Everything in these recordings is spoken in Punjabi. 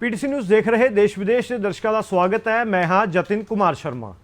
ਪੀਟੀਸੀ ਨਿਊਜ਼ ਦੇਖ ਰਹੇ ਦੇਸ਼ ਵਿਦੇਸ਼ ਦੇ ਦਰਸ਼ਕਾਂ ਦਾ ਸਵਾਗਤ ਹੈ। ਮੈਂ ਹਾਂ ਜਤਿਨ ਕੁਮਾਰ ਸ਼ਰਮਾ।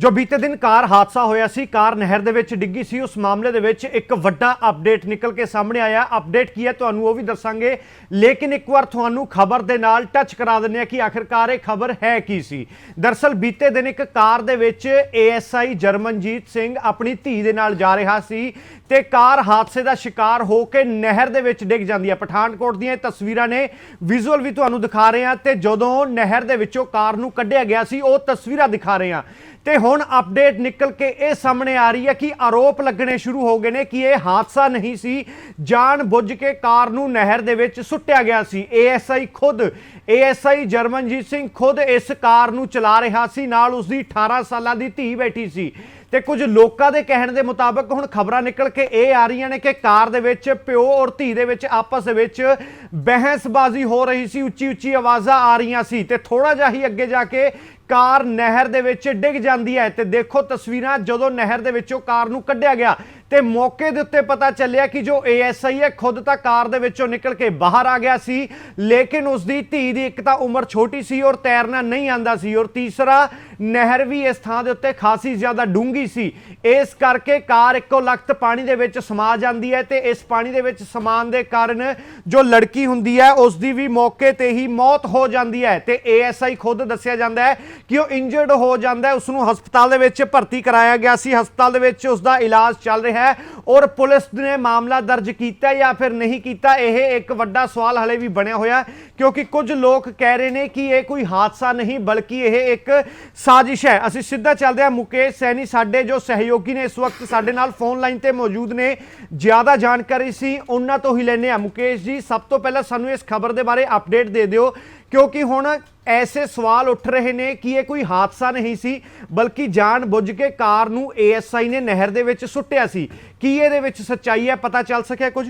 ਜੋ ਬੀਤੇ ਦਿਨ ਕਾਰ ਹਾਦਸਾ ਹੋਇਆ ਸੀ, ਕਾਰ ਨਹਿਰ ਦੇ ਵਿੱਚ ਡਿੱਗੀ ਸੀ। ਉਸ ਮਾਮਲੇ ਦੇ ਵਿੱਚ ਇੱਕ ਵੱਡਾ ਅਪਡੇਟ ਨਿਕਲ ਕੇ ਸਾਹਮਣੇ ਆਇਆ। ਅਪਡੇਟ ਕੀ ਹੈ ਤੁਹਾਨੂੰ ਉਹ ਵੀ ਦੱਸਾਂਗੇ। ਲੇਕਿਨ ਇੱਕ ਵਾਰ ਤੁਹਾਨੂੰ ਖਬਰ ਦੇ ਨਾਲ ਟੱਚ ਕਰਾ ਦਿੰਦੇ ਆ ਕਿ ਆਖਿਰਕਾਰ ਇਹ ਖਬਰ ਹੈ ਕੀ ਸੀ। ਦਰਸਲ ਬੀਤੇ ਦਿਨ ਇੱਕ ਕਾਰ ਦੇ ਵਿੱਚ ਏਐਸਆਈ ਜਰਮਨਜੀਤ ਸਿੰਘ ਆਪਣੀ ਧੀ ਦੇ ਨਾਲ ਜਾ ਰਿਹਾ ਸੀ ਤੇ ਕਾਰ ਹਾਦਸੇ ਦਾ ਸ਼ਿਕਾਰ ਹੋ ਕੇ ਨਹਿਰ ਦੇ ਵਿੱਚ ਡਿੱਗ ਜਾਂਦੀ ਹੈ। ਪਠਾਨਕੋਟ ਦੀਆਂ ਇਹ ਤਸਵੀਰਾਂ ਨੇ ਵਿਜ਼ੂਅਲ ਵੀ ਤੁਹਾਨੂੰ ਦਿਖਾ ਰਹੇ ਹਾਂ ਤੇ ਜਦੋਂ ਨਹਿਰ ਦੇ ਵਿੱਚੋਂ ਕਾਰ ਨੂੰ ਕੱਢਿਆ ਗਿਆ ਸੀ, ਉਹ ਤਸਵੀਰਾਂ ਦਿਖਾ ਰਹੇ ਹਾਂ। ਤੇ ਹੁਣ ਅਪਡੇਟ ਨਿਕਲ ਕੇ ਇਹ ਸਾਹਮਣੇ ਆ ਰਹੀ ਹੈ ਕਿ ਆਰੋਪ ਲੱਗਣੇ ਸ਼ੁਰੂ ਹੋ ਗਏ ਨੇ ਕਿ ਇਹ ਹਾਦਸਾ ਨਹੀਂ ਸੀ। ਜਾਣ ਬੁੱਝ ਕੇ ਕਾਰ ਨੂੰ ਨਹਿਰ ਦੇ ਵਿੱਚ ਸੁੱਟਿਆ ਗਿਆ ਸੀ। ਏਐਸਆਈ ਖੁਦ, ਏਐਸਆਈ ਜਰਮਨਜੀਤ ਸਿੰਘ ਖੁਦ ਇਸ ਕਾਰ ਨੂੰ ਚਲਾ ਰਿਹਾ ਸੀ। ਨਾਲ ਉਸ ਦੀ 18 ਸਾਲਾਂ ਦੀ ਧੀ ਬੈਠੀ ਸੀ। ਤੇ ਕੁਝ ਲੋਕਾਂ ਦੇ ਕਹਿਣ ਦੇ ਮੁਤਾਬਕ ਹੁਣ ਖਬਰਾਂ ਨਿਕਲ ਕੇ ਇਹ ਆ ਰਹੀਆਂ ਨੇ ਕਿ ਕਾਰ ਦੇ ਵਿੱਚ ਪਿਓ ਔਰ ਧੀ ਦੇ ਵਿੱਚ ਆਪਸ ਦੇ ਵਿੱਚ ਬਹਿਸਬਾਜ਼ੀ ਹੋ ਰਹੀ ਸੀ। ਉੱਚੀ ਉੱਚੀ ਆਵਾਜ਼ਾਂ ਆ ਰਹੀਆਂ ਸੀ। ਤੇ ਥੋੜਾ ਜਿਹਾ ਹੀ ਅੱਗੇ ਜਾ ਕੇ ਕਾਰ ਨਹਿਰ ਦੇ ਵਿੱਚ ਡਿੱਗ ਜਾਂਦੀ ਹੈ ਤੇ ਦੇਖੋ ਤਸਵੀਰਾਂ, ਜਦੋਂ ਨਹਿਰ ਦੇ ਵਿੱਚੋਂ ਕਾਰ ਨੂੰ ਕੱਢਿਆ ਗਿਆ ਤੇ ਮੌਕੇ ਦੇ ਉੱਤੇ ਪਤਾ ਚੱਲਿਆ ਕਿ ਜੋ ਏਐਸਆਈ ਹੈ, ਖੁਦ ਤਾਂ ਕਾਰ ਦੇ ਵਿੱਚੋਂ ਨਿਕਲ ਕੇ ਬਾਹਰ ਆ ਗਿਆ ਸੀ, ਲੇਕਿਨ ਉਸ ਦੀ ਧੀ ਦੀ ਇੱਕ ਤਾਂ ਉਮਰ ਛੋਟੀ ਸੀ ਔਰ ਤੈਰਨਾ ਨਹੀਂ ਆਂਦਾ ਸੀ ਔਰ ਤੀਸਰਾ ਨਹਿਰ ਵੀ ਇਸ ਥਾਂ ਦੇ ਉੱਤੇ ਖਾਸੀ ਜ਼ਿਆਦਾ ਡੂੰਗੀ ਸੀ। ਇਸ ਕਰਕੇ ਕਾਰ ਇੱਕੋ ਲਖਤ ਪਾਣੀ ਦੇ ਵਿੱਚ ਸਮਾ ਜਾਂਦੀ ਹੈ ਤੇ ਇਸ ਪਾਣੀ ਦੇ ਵਿੱਚ ਸਮਾਨ ਦੇ ਕਾਰਨ ਜੋ ਲੜਕੀ ਹੁੰਦੀ ਹੈ, ਉਸ ਦੀ ਵੀ ਮੌਕੇ ਤੇ ਹੀ ਮੌਤ ਹੋ ਜਾਂਦੀ ਹੈ ਤੇ ਏਐਸਆਈ ਖੁਦ ਦੱਸਿਆ ਜਾਂਦਾ ਹੈ ਕਿ ਉਹ ਇੰਜਰਡ ਹੋ ਜਾਂਦਾ ਹੈ, ਉਸ ਨੂੰ ਹਸਪਤਾਲ ਦੇ ਵਿੱਚ ਭਰਤੀ ਕਰਾਇਆ ਗਿਆ ਸੀ। ਹਸਪਤਾਲ ਦੇ ਵਿੱਚ ਉਸ ਦਾ ਇਲਾਜ ਚੱਲ ਰਿਹਾ ਹੈ ਔਰ ਪੁਲਿਸ ਨੇ ਮਾਮਲਾ ਦਰਜ ਕੀਤਾ ਜਾਂ ਫਿਰ ਨਹੀਂ ਕੀਤਾ, ਇਹ ਇੱਕ ਵੱਡਾ ਸਵਾਲ ਹਲੇ ਵੀ ਬਣਿਆ ਹੋਇਆ। ਕਿਉਂਕਿ ਕੁਝ ਲੋਕ ਕਹਿ ਰਹੇ ਨੇ ਕਿ ਇਹ ਕੋਈ ਹਾਦਸਾ ਨਹੀਂ, ਬਲਕਿ ਇਹ ਇੱਕ ਸਾਜ਼ਿਸ਼ ਹੈ। ਅਸੀਂ ਸਿੱਧਾ ਚੱਲਦੇ ਹਾਂ। ਮੁਕੇਸ਼ ਸੈਣੀ ਸਾਡੇ ਜੋ ਸਹਿਯੋਗੀ ਨੇ ਇਸ ਵਕਤ ਸਾਡੇ ਨਾਲ ਫੋਨ ਲਾਈਨ ਤੇ ਮੌਜੂਦ ਨੇ। ਜ਼ਿਆਦਾ ਜਾਣਕਾਰੀ ਸੀ ਉਹਨਾਂ ਤੋਂ ਹੀ ਲੈਣੇ ਆ ਮੁਕੇਸ਼ ਜੀ, ਸਭ ਤੋਂ ਪਹਿਲਾਂ ਸਾਨੂੰ ਇਸ ਖਬਰ ਦੇ ਬਾਰੇ ਅਪਡੇਟ ਦੇ ਦਿਓ, ਕਿਉਂਕਿ ਹੁਣ ਐਸੇ ਸਵਾਲ ਉੱਠ ਰਹੇ ਨੇ ਕਿ ਇਹ ਕੋਈ ਹਾਦਸਾ ਨਹੀਂ ਸੀ, ਬਲਕਿ ਜਾਣ ਬੁੱਝ ਕੇ ਕਾਰ ਨੂੰ ਏਐਸਆਈ ਨੇ ਨਹਿਰ ਦੇ ਵਿੱਚ ਸੁੱਟਿਆ ਸੀ। ਕੀ ਇਹਦੇ ਵਿੱਚ ਸੱਚਾਈ ਹੈ? ਪਤਾ ਚੱਲ ਸਕਿਆ ਕੁਝ?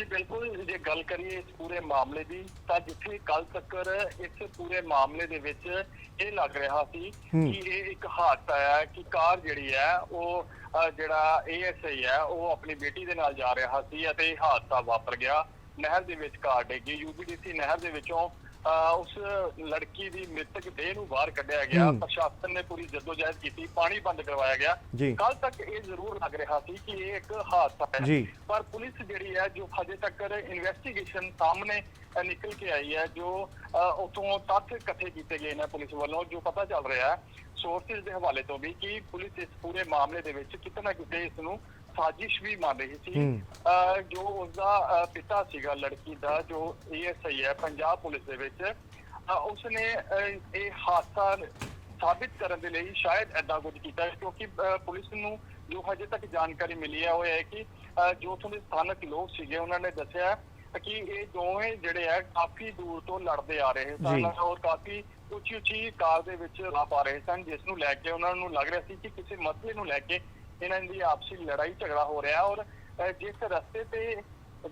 ਜੀ ਬਿਲਕੁਲ ਜੇ ਗੱਲ ਕਰੀਏ ਇਸ ਪੂਰੇ ਮਾਮਲੇ ਦੀ ਤਾਂ ਜਿੱਥੇ ਕੱਲ ਤੱਕ ਇਸ ਪੂਰੇ ਮਾਮਲੇ ਦੇ ਵਿੱਚ ਇਹ ਲੱਗ ਰਿਹਾ ਸੀ। ਕਿ ਇਹ ਇੱਕ ਹਾਦਸਾ ਹੈ ਕਿ ਕਾਰ ਜਿਹੜੀ ਹੈ ਉਹ ਜਿਹੜਾ ਏਐਸਆਈ ਹੈ ਉਹ ਆਪਣੀ ਬੇਟੀ ਦੇ ਨਾਲ ਜਾ ਰਿਹਾ ਸੀ ਅਤੇ ਇਹ ਹਾਦਸਾ ਵਾਪਰ ਗਿਆ ਨਹਿਰ ਦੇ ਵਿੱਚ ਕਾਰ ਡਿੱਗੀ ਯੂਬੀਡੀਸੀ ਨਹਿਰ ਦੇ ਵਿੱਚੋਂ ਅ, ਉਸ ਲੜਕੀ ਦੀ ਮ੍ਰਿਤਕ ਦੇਹ ਨੂੰ ਬਾਹਰ ਕੱਢਿਆ ਗਿਆ। ਪ੍ਰਸ਼ਾਸਨ ਨੇ ਪੂਰੀ ਜਦੋਜਹਿਦ ਕੀਤੀ ਪਾਣੀ ਬੰਦ ਕਰਵਾਇਆ ਗਿਆ ਜੀ। ਕੱਲ ਤੱਕ ਇਹ ਜ਼ਰੂਰ ਲੱਗ ਰਿਹਾ ਸੀ ਕਿ ਇਹ ਇੱਕ ਹਾਦਸਾ ਹੈ ਜੀ। ਪਰ ਪੁਲਿਸ ਜਿਹੜੀ ਹੈ ਜੋ ਹਜੇ ਤੱਕ ਇਨਵੈਸਟੀਗੇਸ਼ਨ ਸਾਹਮਣੇ ਨਿਕਲ ਕੇ ਆਈ ਹੈ ਜੋ ਅ, ਉਥੋਂ ਤੱਥ ਇਕੱਠੇ ਕੀਤੇ ਗਏ ਨੇ ਪੁਲਿਸ ਵੱਲੋਂ ਜੋ ਪਤਾ ਚੱਲ ਰਿਹਾ ਹੈ ਸੋਰਸਿਸ ਦੇ ਹਵਾਲੇ ਤੋਂ ਵੀ ਕਿ ਪੁਲਿਸ ਇਸ ਪੂਰੇ ਮਾਮਲੇ ਦੇ ਵਿੱਚ ਕਿਤੇ ਨਾ ਕਿਤੇ ਇਸ ਨੂੰ ਸਾਜ਼ਿਸ਼ ਵੀ ਮੰਨ ਰਹੀ ਸੀ ਹੂੰ। ਅ, ਜੋ ਉਸਦਾ ਪਿਤਾ ਸੀਗਾ ਲੜਕੀ ਦਾ ਜੋ ਏਐਸਆਈ ਹੈ ਪੰਜਾਬ ਪੁਲਿਸ ਦੇ ਵਿੱਚ ਅ, ਉਸਨੇ ਇਹ ਹਾਦਸਾ ਸਾਬਿਤ ਕਰਨ ਦੇ ਲਈ ਸ਼ਾਇਦ ਐਦਾਂ ਕੁਝ ਕੀਤਾ ਹੈ ਕਿਉਂਕਿ ਪੁਲਿਸ ਨੂੰ ਜੋ ਹਜੇ ਤੱਕ ਜਾਣਕਾਰੀ ਮਿਲੀ ਹੈ ਉਹ ਇਹ ਹੈ ਕਿ ਜੋ ਉੱਥੋਂ ਦੇ ਸਥਾਨਕ ਲੋਕ ਸੀਗੇ ਉਹਨਾਂ ਨੇ ਦੱਸਿਆ ਕਿ ਇਹ ਦੋਵੇਂ ਜਿਹੜੇ ਆ ਕਾਫੀ ਦੂਰ ਤੋਂ ਲੜਦੇ ਆ ਰਹੇ। ਸਨ ਔਰ ਕਾਫੀ ਉੱਚੀ ਉੱਚੀ ਕਾਰ ਦੇ ਵਿੱਚ ਲਾ ਪਾ ਰਹੇ ਸਨ ਜਿਸ ਨੂੰ ਲੈ ਕੇ ਉਹਨਾਂ ਨੂੰ ਲੱਗ ਰਿਹਾ ਸੀ ਕਿ ਕਿਸੇ ਮਸਲੇ ਨੂੰ ਲੈ ਕੇ ਇਹਨਾਂ ਦੀ ਆਪਸੀ ਲੜਾਈ ਝਗੜਾ ਹੋ ਰਿਹਾ ਔਰ ਜਿਸ ਰਸਤੇ ਤੇ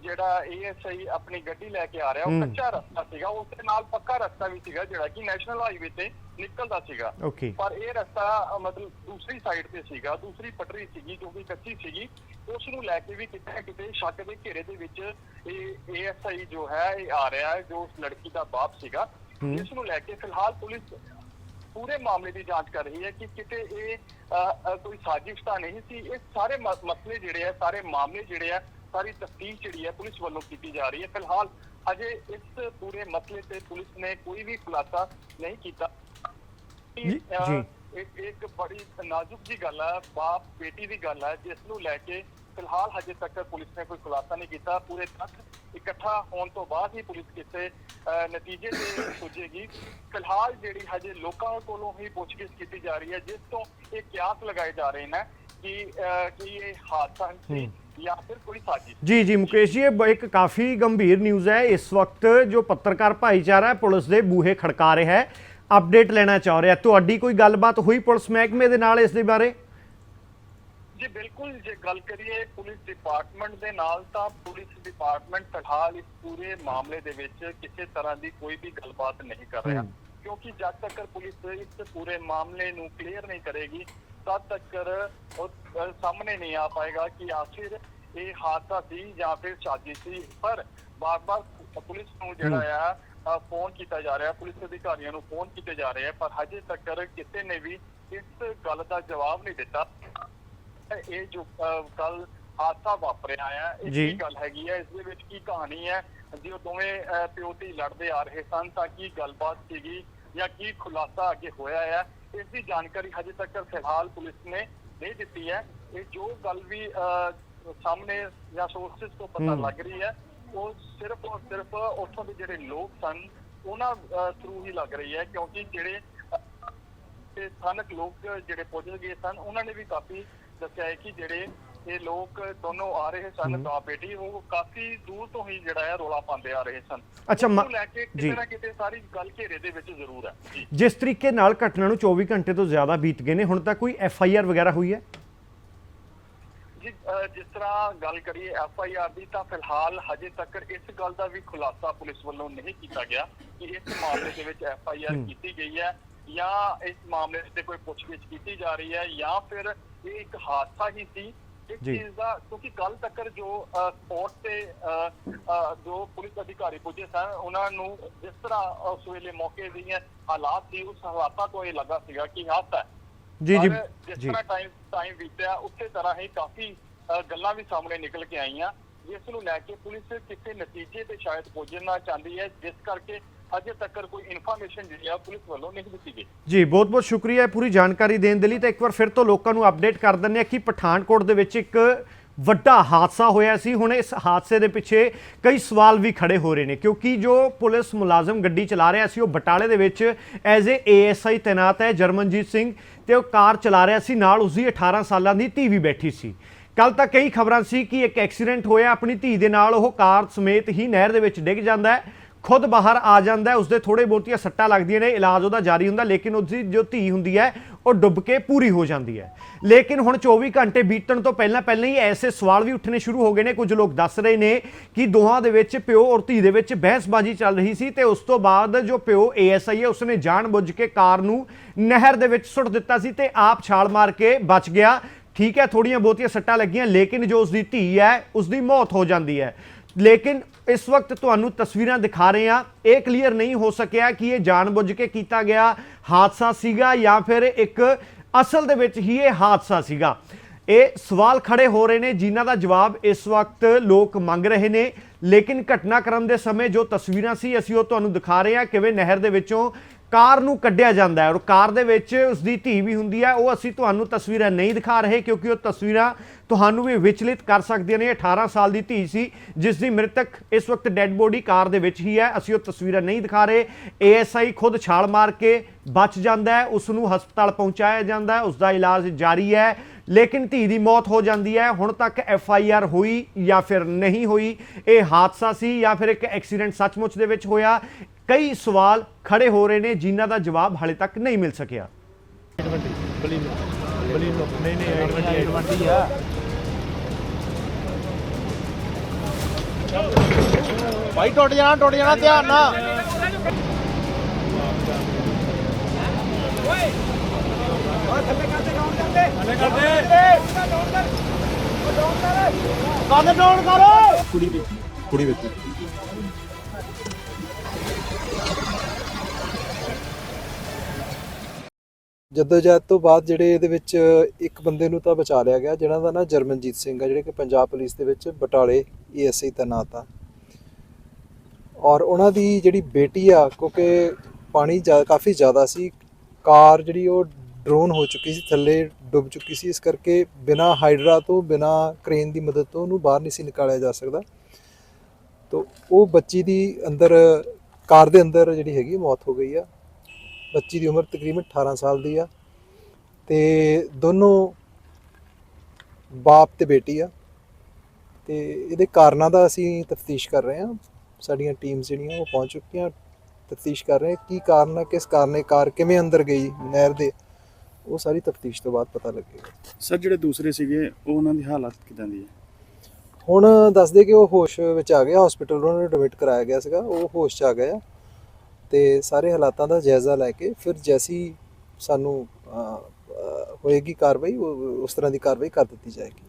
ਜਿਹੜਾ ਏਐਸਆਈ ਆਪਣੀ ਗੱਡੀ ਲੈ ਕੇ ਆ ਰਿਹਾ ਉਹ। ਕੱਚਾ ਰਸਤਾ ਸੀਗਾ ਉਸ ਦੇ ਨਾਲ ਪੱਕਾ ਰਸਤਾ ਵੀ ਸੀਗਾ ਜਿਹੜਾ ਕਿ ਨੈਸ਼ਨਲ ਹਾਈਵੇ ਤੇ ਨਿਕਲਦਾ ਸੀਗਾ ਪਰ ਇਹ ਰਸਤਾ ਮਤਲਬ ਦੂਸਰੀ ਸਾਈਡ ਤੇ ਸੀਗਾ ਦੂਸਰੀ ਪਟੜੀ ਸੀਗੀ ਜੋ ਕਿ ਕੱਚੀ ਸੀਗੀ ਉਸ ਨੂੰ ਲੈ ਕੇ ਵੀ ਕਿਤੇ ਕਿਤੇ ਸ਼ੱਕ ਦੇ ਘੇਰੇ ਦੇ ਵਿੱਚ ਇਹ ਏਐਸਆਈ ਜੋ ਹੈ ਇਹ ਆ ਰਿਹਾ ਹੈ ਜੋ ਉਸ ਲੜਕੀ ਦਾ ਬਾਪ ਸੀਗਾ। ਇਸ ਨੂੰ ਲੈ ਕੇ ਫਿਲਹਾਲ ਪੁਲਿਸ ਪੂਰੇ ਮਾਮਲੇ ਦੀ ਜਾਂਚ ਕਰ ਰਹੀ ਹੈ ਕਿ ਕਿਤੇ ਇਹ ਕੋਈ ਸਾਜ਼ਿਸ਼ ਤਾਂ ਨਹੀਂ ਸੀ। ਇਹ ਸਾਰੇ ਮਸਲੇ ਜਿਹੜੇ ਆ ਸਾਰੇ ਮਾਮਲੇ ਜਿਹੜੇ ਆ ਸਾਰੀ ਤਫਤੀਸ਼ ਜਿਹੜੀ ਹੈ ਪੁਲਿਸ ਵੱਲੋਂ ਕੀਤੀ ਜਾ ਰਹੀ ਹੈ। ਫਿਲਹਾਲ ਅਜੇ ਇਸ ਪੂਰੇ ਮਸਲੇ ਤੇ ਪੁਲਿਸ ਨੇ ਕੋਈ ਵੀ ਖੁਲਾਸਾ ਨਹੀਂ ਕੀਤਾ। ਜੀ, ਇੱਕ ਬੜੀ ਨਾਜ਼ੁਕ ਜੀ ਗੱਲ ਹੈ ਬਾਪ ਬੇਟੀ ਦੀ ਗੱਲ ਹੈ ਜਿਸ ਨੂੰ ਲੈ ਕੇ ਫਿਲਹਾਲ ਹਜੇ ਤੱਕ ਪੁਲਿਸ ਨੇ ਕੋਈ ਖੁਲਾਸਾ ਨਹੀਂ ਕੀਤਾ। ਪੂਰੇ ਤੱਥ ਇਕੱਠਾ ਹੋਣ ਤੋਂ ਬਾਅਦ ਹੀ ਪੁਲਿਸ ਕਿਸੇ ਨਤੀਜੇ ਤੇ ਪੁੱਜੇਗੀ। ਫਿਲਹਾਲ ਜਿਹੜੀ ਹਜੇ ਲੋਕਾਂ ਕੋਲੋਂ ਹੀ ਪੁੱਛਗਿੱਛ ਕੀਤੀ ਜਾ ਰਹੀ ਹੈ ਜਿਸ ਤੋਂ ਇਹ ਕਿਆਸ ਲਗਾਏ ਜਾ ਰਹੇ ਨੇ ਕਿ ਕਿ ਇਹ ਹਾਦਸਾ ਸੀ ਹੂੰ। ਜਾਂ ਫਿਰ ਕੋਈ ਸਾਜ਼ਿਸ਼ ਜੀ ਜੀ ਮੁਕੇਸ਼ ਜੀ ਇਹ ਇੱਕ ਕਾਫੀ ਗੰਭੀਰ ਨਿਊਜ਼ ਹੈ। ਇਸ ਵਕਤ ਜੋ ਪੱਤਰਕਾਰ ਭਾਈਚਾਰਾ ਪੁਲਿਸ ਦੇ ਬੂਹੇ ਖੜਕਾ ਰਿਹਾ ਹੈ। ਅਪਡੇਟ ਲੈਣਾ ਚਾਹ ਰਿਹਾ। ਤੁਹਾਡੀ ਕੋਈ ਗੱਲਬਾਤ ਹੋਈ ਪੁਲਿਸ ਮਹਿਕਮੇ ਦੇ ਨਾਲ ਇਸ ਦੇ ਬਾਰੇ? ਜੀ ਬਿਲਕੁਲ ਜੇ ਗੱਲ ਕਰੀਏ ਪੁਲਿਸ ਡਿਪਾਰਟਮੈਂਟ ਦੇ ਨਾਲ ਤਾਂ ਪੁਲਿਸ ਡਿਪਾਰਟਮੈਂਟ ਫਿਲਹਾਲ ਇਸ ਪੂਰੇ ਮਾਮਲੇ ਦੇ ਵਿੱਚ ਕਿਸੇ ਤਰ੍ਹਾਂ ਦੀ ਕੋਈ ਵੀ ਗੱਲਬਾਤ ਨਹੀਂ ਕਰ ਰਿਹਾ। ਕਿਉਂਕਿ ਜਦ ਤੱਕ ਪੁਲਿਸ ਇਸ ਪੂਰੇ ਮਾਮਲੇ ਨੂੰ ਕਲੀਅਰ ਨਹੀਂ ਕਰੇਗੀ ਤਦ ਤੱਕ ਉਹ ਸਾਹਮਣੇ ਨਹੀਂ ਆ ਪਾਏਗਾ ਕਿ ਆਖਿਰ ਇਹ ਹਾਦਸਾ ਸੀ ਜਾਂ ਫਿਰ ਸਾਜ਼ਿਸ਼ ਸੀ। ਪਰ ਬਾਰ-ਬਾਰ ਪੁਲਿਸ ਨੂੰ ਜਿਹੜਾ ਆ ਫੋਨ ਕੀਤਾ ਜਾ ਰਿਹਾ ਪੁਲਿਸ ਅਧਿਕਾਰੀਆਂ ਨੂੰ ਫੋਨ ਕੀਤੇ ਜਾ ਰਹੇ ਆ ਪਰ ਹਜੇ ਤੱਕ ਕਿਸੇ ਨੇ ਵੀ ਇਸ ਗੱਲ ਦਾ ਜਵਾਬ ਨਹੀਂ ਦਿੱਤਾ। ਇਹ ਜੋ ਕੱਲ ਹਾਦਸਾ ਵਾਪਰਿਆ ਆ ਇਹ। ਕੀ ਗੱਲ ਹੈਗੀ ਹੈ ਇਸ ਦੇ ਵਿੱਚ ਕੀ ਕਹਾਣੀ ਹੈ ਜੇ ਉਹ ਦੋਵੇਂ ਪਿਓ ਧੀ ਲੜਦੇ ਆ ਰਹੇ ਸਨ ਤਾਂ ਕੀ ਗੱਲਬਾਤ ਸੀਗੀ ਜਾਂ ਕੀ ਖੁਲਾਸਾ ਅੱਗੇ ਹੋਇਆ ਹੈ ਇਸ ਦੀ ਜਾਣਕਾਰੀ ਹਜੇ ਤੱਕ ਫਿਲਹਾਲ ਪੁਲਿਸ ਨੇ ਨਹੀਂ ਦਿੱਤੀ ਹੈ ਇਹ ਜੋ ਗੱਲ ਵੀ ਸਾਹਮਣੇ ਜਾਂ ਸੋਰਸਸ ਤੋਂ ਪਤਾ। ਲੱਗ ਰਹੀ ਹੈ ਉਹ ਸਿਰਫ ਔਰ ਸਿਰਫ ਉੱਥੋਂ ਦੇ ਜਿਹੜੇ ਲੋਕ ਸਨ ਉਹਨਾਂ ਥਰੂ ਹੀ ਲੱਗ ਰਹੀ ਹੈ ਕਿਉਂਕਿ ਜਿਹੜੇ ਸਥਾਨਕ ਲੋਕ ਜਿਹੜੇ ਪੁੱਜ ਗਏ ਸਨ ਉਹਨਾਂ ਨੇ ਵੀ ਕਾਫੀ ਦੱਸਿਆ ਹੈ ਕਿ ਜਿਹੜੇ ਇਹ ਲੋਕ ਦੋਨੋਂ ਆ ਰਹੇ ਸਨ। ਤਾਂ ਬੇਟੀ ਉਹ ਕਾਫੀ ਦੂਰ ਤੋਂ ਹੀ ਜਿਹੜਾ ਹੈ ਰੋਲਾ ਪਾਉਂਦੇ ਆ ਰਹੇ ਸਨ ਅੱਛਾ, ਮ- ਉਹਨੂੰ ਲੈ ਕੇ। ਕਿਤੇ ਨਾ ਕਿਤੇ ਸਾਰੀ ਗੱਲ ਘੇਰੇ ਦੇ ਵਿੱਚ ਜ਼ਰੂਰ ਹੈ ਜਿਸ ਤਰੀਕੇ ਨਾਲ ਘਟਨਾ ਨੂੰ 24 ਘੰਟੇ ਤੋਂ ਜ਼ਿਆਦਾ ਬੀਤ ਗਏ ਨੇ ਹੁਣ ਤੱਕ ਕੋਈ ਐਫ ਆਈ ਆਰ ਵਗੈਰਾ ਹੋਈ ਹੈ ਜੀ ਜਿਸ ਤਰ੍ਹਾਂ ਗੱਲ ਕਰੀਏ ਐਫ ਆਈ ਆਰ ਦੀ ਤਾਂ ਫਿਲਹਾਲ ਹਜੇ ਤੱਕ ਇਸ ਗੱਲ ਦਾ ਵੀ ਖੁਲਾਸਾ ਪੁਲਿਸ ਵੱਲੋਂ ਨਹੀਂ ਕੀਤਾ ਗਿਆ ਕਿ ਇਸ ਮਾਮਲੇ ਦੇ ਵਿੱਚ ਐਫ ਆਈ ਆਰ। ਕੀਤੀ ਗਈ ਹੈ ਜਾਂ ਇਸ ਮਾਮਲੇ ਤੇ ਕੋਈ ਪੁੱਛਗਿੱਛ ਕੀਤੀ ਜਾ ਰਹੀ ਹੈ ਜਾਂ ਫਿਰ ਇਹ ਇੱਕ ਹਾਦਸਾ ਹੀ ਸੀ। ਇਸ। ਚੀਜ਼ ਦਾ ਕਿਉਂਕਿ ਕੱਲ ਤੱਕ ਜੋ ਸਪੋਰਟ ਤੇ ਜੋ ਪੁਲਿਸ ਅਧਿਕਾਰੀ ਪੁੱਜੇ ਸਨ ਉਹਨਾਂ ਨੂੰ ਜਿਸ ਤਰ੍ਹਾਂ ਉਸ ਵੇਲੇ ਮੌਕੇ ਦੀਆਂ ਹਾਲਾਤ ਸੀ ਉਸ ਹਾਲਾਤਾਂ ਤੋਂ ਇਹ ਲੱਗਾ ਸੀਗਾ ਕਿ ਹਾਦਸਾ ਜੀ ਜੀ। ਜਿਸ ਤਰ੍ਹਾਂ ਟਾਈਮ ਟਾਈਮ ਬੀਤਿਆ ਉਸੇ ਤਰ੍ਹਾਂ ਹੀ ਕਾਫੀ ਗੱਲਾਂ ਵੀ ਸਾਹਮਣੇ ਨਿਕਲ ਕੇ ਆਈਆਂ। ਜਿਸ ਨੂੰ ਲੈ ਕੇ ਪੁਲਿਸ ਕਿਸੇ ਨਤੀਜੇ ਤੇ ਸ਼ਾਇਦ ਪਹੁੰਚਣਾ ਚਾਹੁੰਦੀ ਹੈ ਜਿਸ ਕਰਕੇ ਅਜੇ ਤੱਕ ਕੋਈ ਇਨਫੋਰਮੇਸ਼ਨ ਜਿਹੜੀ ਆ ਪੁਲਿਸ ਵੱਲੋਂ ਨਹੀਂ ਦਿੱਤੀ ਗਈ। ਜੀ, ਬਹੁਤ ਬਹੁਤ ਸ਼ੁਕਰੀਆ ਪੂਰੀ ਜਾਣਕਾਰੀ ਦੇਣ ਦੇ ਲਈ। ਤਾਂ ਇੱਕ ਵਾਰ ਫਿਰ ਤੋਂ ਲੋਕਾਂ ਨੂੰ ਅਪਡੇਟ ਕਰ ਦਿੰਦੇ ਆ ਕਿ ਪਠਾਨਕੋਟ ਦੇ ਵਿੱਚ ਇੱਕ ਵੱਡਾ ਹਾਦਸਾ ਹੋਇਆ ਸੀ। ਹੁਣ ਇਸ ਹਾਦਸੇ ਦੇ ਪਿੱਛੇ ਕਈ ਸਵਾਲ ਵੀ ਖੜੇ ਹੋ ਰਹੇ ਨੇ, ਕਿਉਂਕਿ ਜੋ ਪੁਲਿਸ ਮੁਲਾਜ਼ਮ ਗੱਡੀ ਚਲਾ ਰਿਹਾ ਸੀ, ਉਹ ਬਟਾਲੇ ਦੇ ਵਿੱਚ ਐਜ਼ ਏ ਏਐਸਆਈ ਤੈਨਾਤ ਹੈ, ਜਰਮਨਜੀਤ ਸਿੰਘ, ਤੇ ਉਹ ਕਾਰ ਚਲਾ ਰਿਹਾ ਸੀ। ਨਾਲ ਉਸਦੀ 18 ਸਾਲਾਂ ਦੀ ਧੀ ਵੀ ਬੈਠੀ ਸੀ। ਕੱਲ ਤਾਂ ਕਈ ਖਬਰਾਂ ਸੀ ਕਿ ਇੱਕ ਐਕਸੀਡੈਂਟ ਹੋਇਆ। ਆਪਣੀ ਧੀ ਦੇ ਨਾਲ ਉਹ ਕਾਰ ਸਮੇਤ ਹੀ ਨਹਿਰ ਦੇ ਵਿੱਚ ਡਿੱਗ ਜਾਂਦਾ ਹੈ। ਖੁਦ ਬਾਹਰ ਆ ਜਾਂਦਾ ਹੈ, ਉਸਦੇ ਥੋੜੇ ਬਹੁਤੀਆਂ ਸੱਟਾਂ ਲੱਗਦੀਆਂ ਨੇ, ਇਲਾਜ ਉਹਦਾ ਜਾਰੀ ਹੁੰਦਾ, ਲੇਕਿਨ ਉਸਦੀ ਜੋ ਧੀ ਹੁੰਦੀ ਹੈ, ਉਹ ਡੁੱਬ ਕੇ ਪੂਰੀ ਹੋ ਜਾਂਦੀ ਹੈ। ਲੇਕਿਨ ਹੁਣ 24 ਘੰਟੇ ਬੀਤਣ ਤੋਂ ਪਹਿਲਾਂ ਪਹਿਲਾਂ ਹੀ ਐਸੇ ਸਵਾਲ ਵੀ ਉੱਠਣੇ ਸ਼ੁਰੂ ਹੋ ਗਏ ਨੇ, ਕੁਝ ਲੋਕ ਦੱਸ ਰਹੇ ਨੇ ਕਿ ਦੋਹਾਂ ਦੇ ਵਿੱਚ ਪਿਓ ਔਰ ਧੀ ਦੇ ਵਿੱਚ ਬਹਿਸਬਾਜ਼ੀ ਚੱਲ ਰਹੀ ਸੀ ਤੇ ਉਸ ਤੋਂ ਬਾਅਦ ਜੋ ਪਿਓ ਏਐਸਆਈ ਹੈ, ਉਸਨੇ ਜਾਣਬੁੱਝ ਕੇ ਕਾਰ ਨੂੰ ਨਹਿਰ ਦੇ ਵਿੱਚ ਸੁੱਟ ਦਿੱਤਾ ਸੀ ਤੇ ਆਪ ਛਾਲ ਮਾਰ ਕੇ ਬਚ ਗਿਆ। ਠੀਕ ਹੈ ਥੋੜੀਆਂ ਬਹੁਤੀਆਂ ਸੱਟਾਂ ਲੱਗੀਆਂ, ਲੇਕਿਨ ਜੋ ਉਸਦੀ ਧੀ ਹੈ, ਉਸਦੀ ਮੌਤ ਹੋ ਜਾਂਦੀ ਹੈ। ਲੇਕਿਨ ਇਸ ਵਕਤ ਤੁਹਾਨੂੰ ਤਸਵੀਰਾਂ ਦਿਖਾ ਰਹੇ ਹਾਂ। ਇਹ ਕਲੀਅਰ ਨਹੀਂ ਹੋ ਸਕਿਆ ਕਿ ਇਹ ਜਾਣਬੁੱਝ ਕੇ ਕੀਤਾ ਗਿਆ ਹਾਦਸਾ ਸੀਗਾ ਜਾਂ ਫਿਰ ਇੱਕ ਅਸਲ ਦੇ ਵਿੱਚ ਹੀ ਇਹ ਹਾਦਸਾ ਸੀਗਾ। ਇਹ ਸਵਾਲ ਖੜੇ ਹੋ ਰਹੇ ਨੇ, ਜਿਨ੍ਹਾਂ ਦਾ ਜਵਾਬ ਇਸ ਵਕਤ ਲੋਕ ਮੰਗ ਰਹੇ ਨੇ। ਲੇਕਿਨ ਘਟਨਾਕ੍ਰਮ ਦੇ ਸਮੇਂ ਜੋ ਤਸਵੀਰਾਂ ਸੀ, ਅਸੀਂ ਉਹ ਤੁਹਾਨੂੰ ਦਿਖਾ ਰਹੇ ਹਾਂ ਕਿਵੇਂ ਨਹਿਰ ਦੇ ਵਿੱਚੋਂ ਕਾਰ ਨੂੰ ਕੱਢਿਆ ਜਾਂਦਾ ਹੈ ਔਰ ਕਾਰ ਦੇ ਵਿੱਚ ਉਸ ਦੀ ਧੀ ਵੀ ਹੁੰਦੀ ਹੈ। ਉਹ ਅਸੀਂ ਤੁਹਾਨੂੰ ਤਸਵੀਰਾਂ ਨਹੀਂ ਦਿਖਾ ਰਹੇ ਕਿਉਂਕਿ ਉਹ ਤਸਵੀਰਾਂ ਤੁਹਾਨੂੰ ਵੀ ਵਿਚਲਿਤ ਕਰ ਸਕਦੀਆਂ ਨੇ। 18 ਸਾਲ ਦੀ ਧੀ ਸੀ ਜਿਸ ਦੀ ਮ੍ਰਿਤਕ ਇਸ ਵਕਤ ਡੈੱਡ ਬੋਡੀ ਕਾਰ ਦੇ ਵਿੱਚ ਹੀ ਹੈ। ਅਸੀਂ ਉਹ ਤਸਵੀਰਾਂ ਨਹੀਂ ਦਿਖਾ ਰਹੇ। ਏਐਸਆਈ ਖੁਦ ਛਾਲ ਮਾਰ ਕੇ ਬਚ ਜਾਂਦਾ ਹੈ ਉਸ ਨੂੰ ਹਸਪਤਾਲ ਪਹੁੰਚਾਇਆ ਜਾਂਦਾ ਹੈ ਉਸ ਦਾ ਇਲਾਜ ਜਾਰੀ ਹੈ, ਲੇਕਿਨ ਧੀ ਦੀ ਮੌਤ ਹੋ ਜਾਂਦੀ ਹੈ। ਹੁਣ ਤੱਕ ਐਫ ਆਈ ਆਰ ਹੋਈ ਜਾਂ ਫਿਰ ਨਹੀਂ ਹੋਈ, ਇਹ ਹਾਦਸਾ ਸੀ ਜਾਂ ਫਿਰ ਇੱਕ ਐਕਸੀਡੈਂਟ ਸੱਚਮੁੱਚ ਦੇ ਵਿੱਚ ਹੋਇਆ। ਕਈ ਸਵਾਲ ਖੜੇ ਹੋ ਰਹੇ ਨੇ ਜਿਨ੍ਹਾਂ ਦਾ ਜਵਾਬ ਹਾਲੇ ਤੱਕ ਨਹੀਂ ਮਿਲ ਸਕਿਆ। ਭਾਈ ਟੁੱਟ ਜਾਣਾ ਟੁੱਟ ਜਾਣਾ ਧਿਆਨ ਨਾਲ। ਕੰਨ ਡਾਊਨ ਕਰੋ ਕੁੜੀ ਵਿੱਚ। ਕੁੜੀ ਵਿੱਚ। ਜਦੋਜਹਿਦ ਤੋਂ ਬਾਅਦ ਜਿਹੜੇ ਇਹਦੇ ਵਿੱਚ ਇੱਕ ਬੰਦੇ ਨੂੰ ਤਾਂ ਬਚਾ ਲਿਆ ਗਿਆ, ਜਿਹਨਾਂ ਦਾ ਨਾਂ ਜਰਮਨਜੀਤ ਸਿੰਘ ਆ, ਜਿਹੜੇ ਕਿ ਪੰਜਾਬ ਪੁਲਿਸ ਦੇ ਵਿੱਚ ਬਟਾਲੇ ਏਐਸਆਈ ਤੈਨਾਤ ਆ। ਔਰ ਉਹਨਾਂ ਦੀ ਜਿਹੜੀ ਬੇਟੀ ਆ, ਕਿਉਂਕਿ ਪਾਣੀ ਜ਼ਿਆ- ਕਾਫੀ ਜ਼ਿਆਦਾ ਸੀ, ਕਾਰ ਜਿਹੜੀ ਉਹ ਡਰੋਨ ਹੋ ਚੁੱਕੀ ਸੀ, ਥੱਲੇ ਡੁੱਬ ਚੁੱਕੀ ਸੀ, ਇਸ ਕਰਕੇ ਬਿਨਾ ਹਾਈਡਰਾ ਤੋਂ, ਬਿਨਾ ਕ੍ਰੇਨ ਦੀ ਮਦਦ ਤੋਂ ਉਹਨੂੰ ਬਾਹਰ ਨਹੀਂ ਸੀ ਨਿਕਾਲਿਆ ਜਾ ਸਕਦਾ। ਤੋ ਉਹ ਬੱਚੀ ਦੀ ਅੰਦਰ, ਕਾਰ ਦੇ ਅੰਦਰ ਜਿਹੜੀ ਹੈਗੀ ਮੌਤ ਹੋ ਗਈ ਆ। ਬੱਚੀ ਦੀ ਉਮਰ ਤਕਰੀਬਨ 18 ਸਾਲ ਦੀ ਆ ਤੇ ਦੋਨੋਂ ਬਾਪ ਤੇ ਬੇਟੀ ਆ ਤੇ ਇਹਦੇ ਕਾਰਨਾਂ ਦਾ ਅਸੀਂ ਤਫਤੀਸ਼ ਕਰ ਰਹੇ ਹਾਂ। ਸਾਡੀਆਂ ਟੀਮਸ ਜਿਹੜੀਆਂ ਉਹ ਪਹੁੰਚ ਚੁੱਕੀਆਂ ਤਫਤੀਸ਼ ਕਰ ਰਹੇ ਕੀ ਕਾਰਨ ਹੈ ਕਿਸ ਕਾਰਨ ਕਾਰ ਕਿਵੇਂ ਅੰਦਰ ਗਈ ਨਹਿਰ ਦੇ ਉਹ ਸਾਰੀ ਤਫਤੀਸ਼ ਤੋਂ ਬਾਅਦ ਪਤਾ ਲੱਗੇਗਾ। ਸਰ ਜਿਹੜੇ ਦੂਸਰੇ ਸੀਗੇ ਉਹ ਉਹਨਾਂ ਦੀ ਹਾਲਤ ਕਿਦਾਂ ਦੀ ਹੈ? ਹੁਣ ਦੱਸਦੇ ਕਿ ਉਹ ਹੋਸ਼ ਵਿੱਚ ਆ ਗਿਆ ਹਸਪੀਟਲ ਉਹਨਾਂ ਨੂੰ ਐਡਮਿਟ ਕਰਾਇਆ ਗਿਆ ਸੀਗਾ। ਉਹ ਹੋਸ਼ 'ਚ ਆ ਗਿਆ ਤੇ ਸਾਰੇ ਹਾਲਾਤਾਂ ਦਾ ਜਾਇਜ਼ਾ ਲੈ ਕੇ ਫਿਰ ਜੈਸੀ ਸਾਨੂੰ ਹੋਏਗੀ ਕਾਰਵਾਈ ਉਸ ਤਰ੍ਹਾਂ ਦੀ ਕਾਰਵਾਈ ਕਰ ਦਿੱਤੀ ਜਾਏਗੀ।